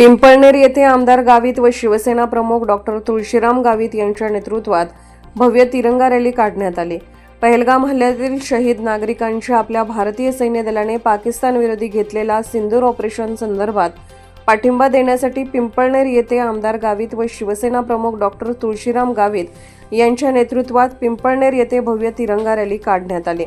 पिंपळनेर येथे आमदार गावित व शिवसेना प्रमुख डॉक्टर तुळशीराम गावित यांच्या नेतृत्वात भव्य तिरंगा रॅली काढण्यात आली. पहलगाम हल्ल्यातील शहीद नागरिकांच्या आपल्या भारतीय सैन्य दलाने पाकिस्तान विरोधी घेतलेला सिंदूर ऑपरेशन संदर्भात पाठिंबा देण्यासाठी पिंपळनेर येथे आमदार गावित व शिवसेना प्रमुख डॉक्टर तुळशीराम गावित यांच्या नेतृत्वात पिंपळनेर येथे भव्य तिरंगा रॅली काढण्यात आली.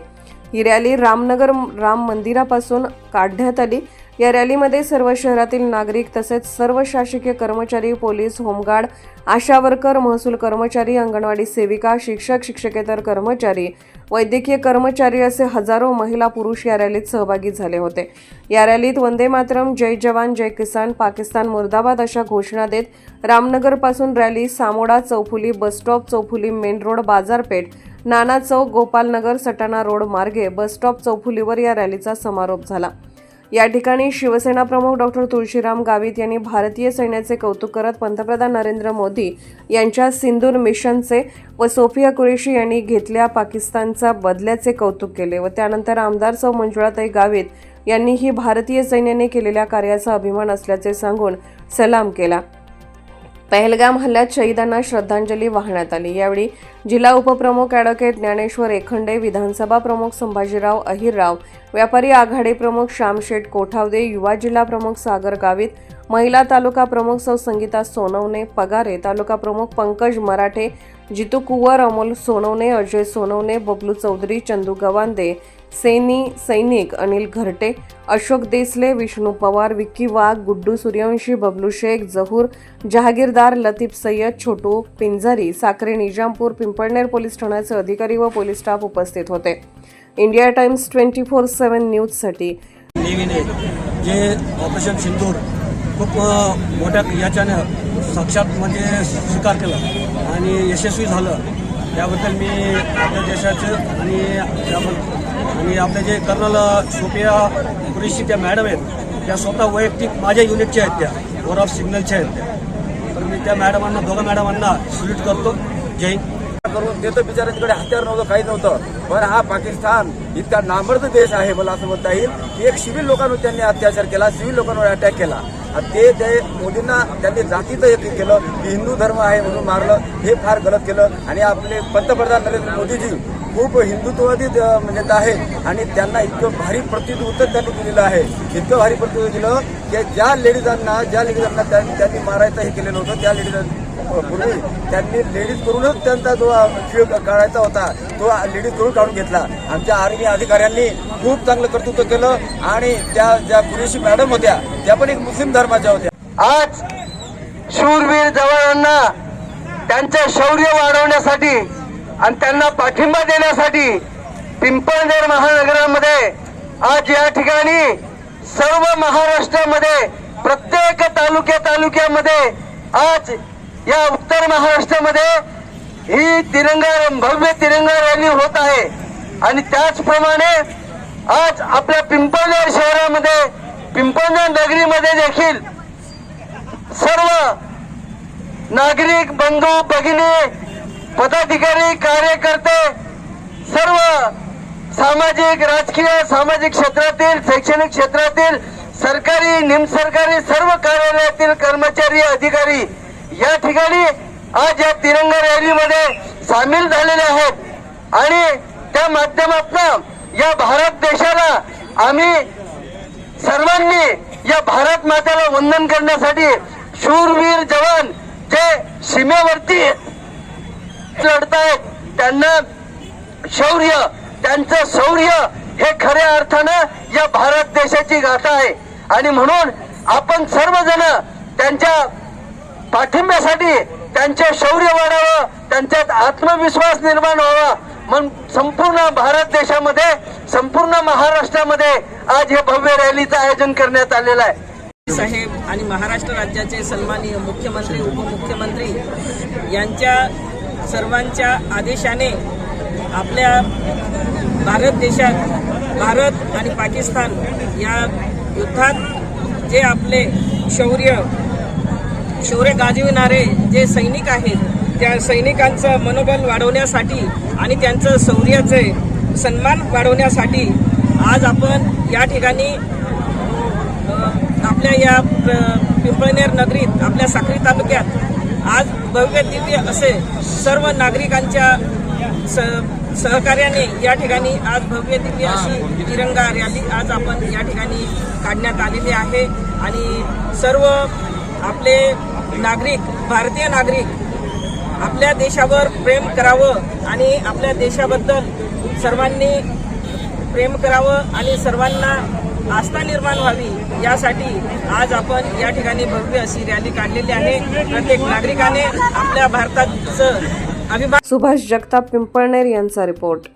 ही रॅली रामनगर राम मंदिरापासून काढण्यात आली. या रॅलीमध्ये सर्व शहरातील नागरिक तसेच सर्व शासकीय कर्मचारी पोलीस होमगार्ड आशा वर्कर महसूल कर्मचारी अंगणवाडी सेविका शिक्षक शिक्षकेतर कर्मचारी वैद्यकीय कर्मचारी असे हजारो महिला पुरुष या रॅलीत सहभागी झाले होते. या रॅलीत वंदे मातरम जय जवान जय किसान पाकिस्तान मुर्दाबाद अशा घोषणा देत रामनगरपासून रॅली सामोडा चौफुली बसस्टॉप चौफुली मेन रोड बाजारपेठ नाना चौक गोपालनगर सटाणा रोड मार्गे बसस्टॉप चौफुलीवर या रॅलीचा समारोप झाला. या ठिकाणी शिवसेना प्रमुख डॉक्टर तुळशीराम गावित यांनी भारतीय सैन्याचे कौतुक करत पंतप्रधान नरेंद्र मोदी यांच्या सिंदूर मिशनचे व सोफिया कुरेशी यांनी घेतल्या पाकिस्तानचा बदल्याचे कौतुक केले व त्यानंतर आमदार सौ मंजुळाताई गावित यांनीही भारतीय सैन्याने केलेल्या कार्याचा अभिमान असल्याचे सांगून सलाम केला. पहलगाम हल्ल्यात शहीदांना श्रद्धांजली वाहण्यात आली. यावेळी जिल्हा उपप्रमुख ॲडव्होकेट ज्ञानेश्वर एखंडे विधानसभा प्रमुख संभाजीराव अहिरराव व्यापारी आघाडी प्रमुख श्यामशेठ कोठावदे युवा जिल्हा प्रमुख सागर गावित महिला तालुका प्रमुख सौ संगीता सोनवणे पगारे तालुका प्रमुख पंकज मराठे जितू कुवर अमोल सोनवणे अजय सोनवणे बबलू चौधरी चंदू गवांदे सैनी सैनिक अनिल घरटे अशोक देसले विष्णू पवार विक्की वाघ गुड्डू सूर्यवंशी बबलू शेख जहूर जहागीरदार लतीफ सय्यद छोटू पिंजारी साखरे निजामपूर पिंपळनेर पोलीस ठाण्याचे अधिकारी व पोलीस स्टाफ उपस्थित होते. India Times twenty four seven न्यूजसाठी नेव्हीने जे ऑपरेशन सिंदूर खूप मोठ्या याच्यानं साक्षात म्हणजे स्वीकार केला आणि यशस्वी झालं. त्याबद्दल मी आपल्या देशाचं आणि त्याबद्दल आणि आपले जे कर्नल सोपिया कुरेशी त्या मॅडम आहेत त्या स्वतः वैयक्तिक माझ्या युनिटच्या आहेत त्या वॉर ऑफ सिग्नलच्या आहेत त्या. तर मी त्या मॅडमांना दोघं मॅडमांना सल्यूट करतो. जय हिंद. करून ते तर बिचाऱ्यांकडे हत्यार नव्हतं काही नव्हतं. पण हा पाकिस्तान इतका नामर्द देश आहे मला असं म्हणता येईल. की एक सिव्हिल लोकांवर त्यांनी अत्याचार केला सिव्हिल लोकांवर अटॅक केला. आणि ते ते मोदींना त्यांनी जातीचं एक केलं की हिंदू धर्म आहे म्हणून मारलं हे फार गलत केलं. आणि आपले पंतप्रधान नरेंद्र मोदीजी खूप हिंदुत्ववादी नेता म्हणजे आहेत आणि त्यांना इतकं भारी प्रत्युत्तर त्यांनी दिलेलं आहे. इतकं भारी प्रत्युत्तर दिलं की ज्या लेडीजांना ज्या लेडीजांना त्यांनी मारायचं हे केलेलं होतं त्या लेडीजांना पूर्वी त्यांनी लेडीज करूनच त्यांचा जो खेळ काढायचा होता तो लेडीज करून काढून घेतला. आमच्या आर्मी अधिकाऱ्यांनी खूप चांगलं कर्तृत्व केलं आणि त्या ज्या कुरेशी मॅडम होत्या त्या पण एक मुस्लिम धर्माच्या होत्या. आज शूरवीर जवानांना त्यांचं शौर्य वाढवण्यासाठी आणि त्यांना पाठिंबा देण्यासाठी पिंपळनेर महानगरामध्ये आज या ठिकाणी सर्व महाराष्ट्रामध्ये प्रत्येक तालुक्या तालुक्यामध्ये आज या उत्तर महाराष्ट्रामध्ये ही तिरंगा भव्य तिरंगा रॅली होत आहे. आणि त्याचप्रमाणे आज आपल्या पिंपळनेर शहरामध्ये पिंपळनेर नगरीमध्ये देखील सर्व नागरिक बंधू भगिनी पदाधिकारी कार्यकर्ते सर्व सामाजिक राजकीय सामाजिक क्षेत्रातील शैक्षणिक क्षेत्रातील सरकारी निमसरकारी सर्व कार्यालयातील कर्मचारी अधिकारी या ठिकाणी आज या तिरंगा रॅलीमध्ये सामील झालेले आहेत. आणि त्या माध्यमातून या भारत देशाला आम्ही सर्वांनी या भारत मातेला वंदन करण्यासाठी शूरवीर जवान जे सीमेवरती लढतायत त्यांना शौर्य त्यांचं शौर्य हे खऱ्या अर्थानं या भारत देशाची गाथा आहे. आणि म्हणून आपण सर्वजण त्यांच्या पाठिंब्यासाठी त्यांचे शौर्य वाढावं त्यांच्यात आत्मविश्वास निर्माण व्हावा. म्हणून संपूर्ण भारत देशामध्ये संपूर्ण महाराष्ट्रामध्ये आज हे भव्य रॅलीचं आयोजन करण्यात आलेलं आहे. साहेब आणि महाराष्ट्र राज्याचे सन्माननीय मुख्यमंत्री उपमुख्यमंत्री यांच्या सर्वांच्या आदेशाने आपल्या भारत देशात भारत आणि पाकिस्तान या युद्धात जे आपले शौर्य शौर्य गाजविणारे जे सैनिक आहेत त्या सैनिकांचं मनोबल वाढवण्यासाठी आणि त्यांचं शौर्याचे सन्मान वाढवण्यासाठी आज आपण या ठिकाणी आपल्या या प्र- पिंपळनेर साखरी तालुक्यात आज भव्य दिव्य असे सर्व नागरिकांच्या स- सहकार्याने या ठिकाणी आज भव्य दिव्य अशी तिरंगा रॅली आज आपण या ठिकाणी काढण्यात आलेली आहे. आणि सर्व आपले नागरिक भारतीय नागरिक आपल्या देशावर प्रेम करावं आणि आपल्या देशाबद्दल सर्वांनी प्रेम करावं आणि सर्वांना आस्था निर्माण व्हावी यासाठी आज आपण या ठिकाणी भव्य अशी रॅली काढलेली आहे. प्रत्येक नागरिकाने आपल्या भारताचं अभिमान सुभाष जगताप पिंपळनेर यांचा रिपोर्ट.